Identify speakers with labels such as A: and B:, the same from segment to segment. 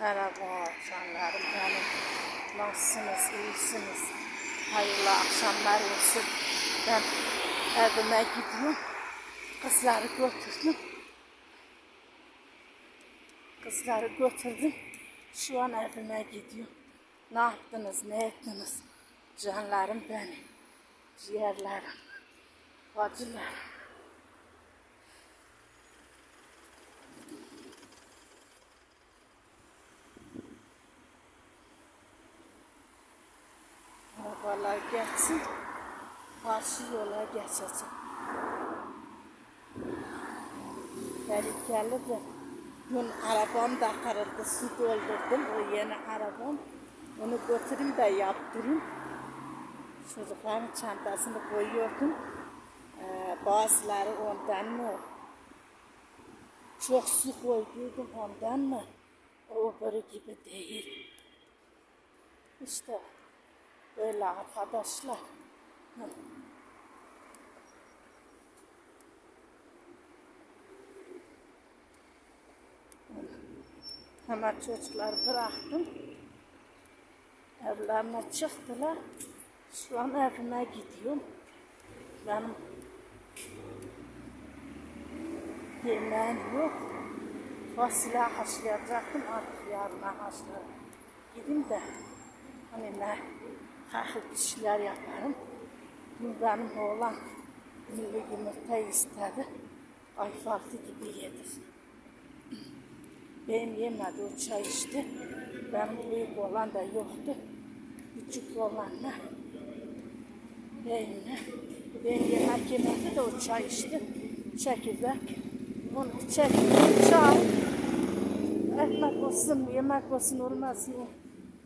A: Merhaba canlarım benim. Nasılsınız? İyisiniz? Hayırlı akşamlar olsun. Ben evime gidiyorum. Kızları götürdüm. Kızları götürdüm. Şu an evime gidiyorum. Ne yaptınız? Ne ettiniz? Canlarım benim. Ciğerlerim. Bacılarım. Geçsin. Karşı yola geçeceğim. Gelip geldi de dün arabam da kırıldı. Su doldurdum. O yeni arabam. Onu götüreyim de yaptırayım. Çocukların çantasını koyuyordum. Ee, bazıları ondan mı? Çok su koyduydum ondan mı? O öbürü gibi değil. İşte Öyle arkadaşlar. Hemen çocukları bıraktım. Evlerine çıktılar. Şu an evime gidiyorum. Benim yemeğim yok. Fasulye haşlayacaktım. Artık yarına haşlarım. Gideyim de hani ne bir şeyler yaparım. Benim oğlan milli yumurta istedi. Ay farklı gibi yedik. Benim yemedi o çay içti. Benim büyük olan da yoktu. Küçük olanla benimle. Ben yemek yemedi de o çay içti. Çekirdek. Onu çekirdek çay. Ekmek olsun, yemek olsun olmasın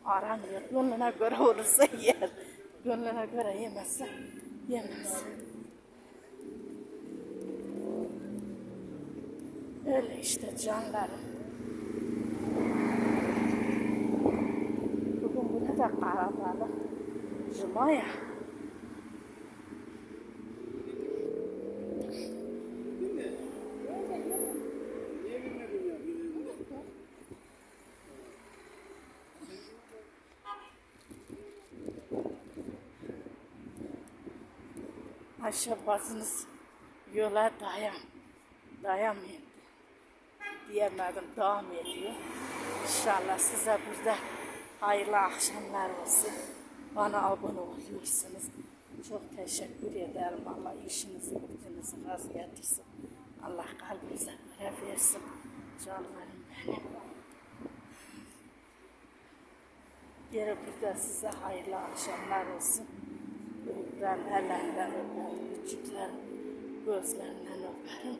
A: o aramıyor. Gönlüne göre olursa yer. Gönlüne göre yemezse yemez. Öyle işte canlarım. Bugün bunu da karabalı. Cuma ya. Ayşe bacınız yola dayan, dayanmıyor diyemedim, devam ediyor. İnşallah size burada hayırlı akşamlar olsun. Bana abone oluyorsunuz. Çok teşekkür ederim. Allah işinizi, gücünüzü rast getirsin. Allah kalbinize göre versin. Canlarım benim. Geri burada size hayırlı akşamlar olsun. Büyükler ellerinden öperim, küçükler gözlerinden öperim.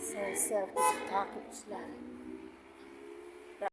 A: Sayın sevgili takipçilerim.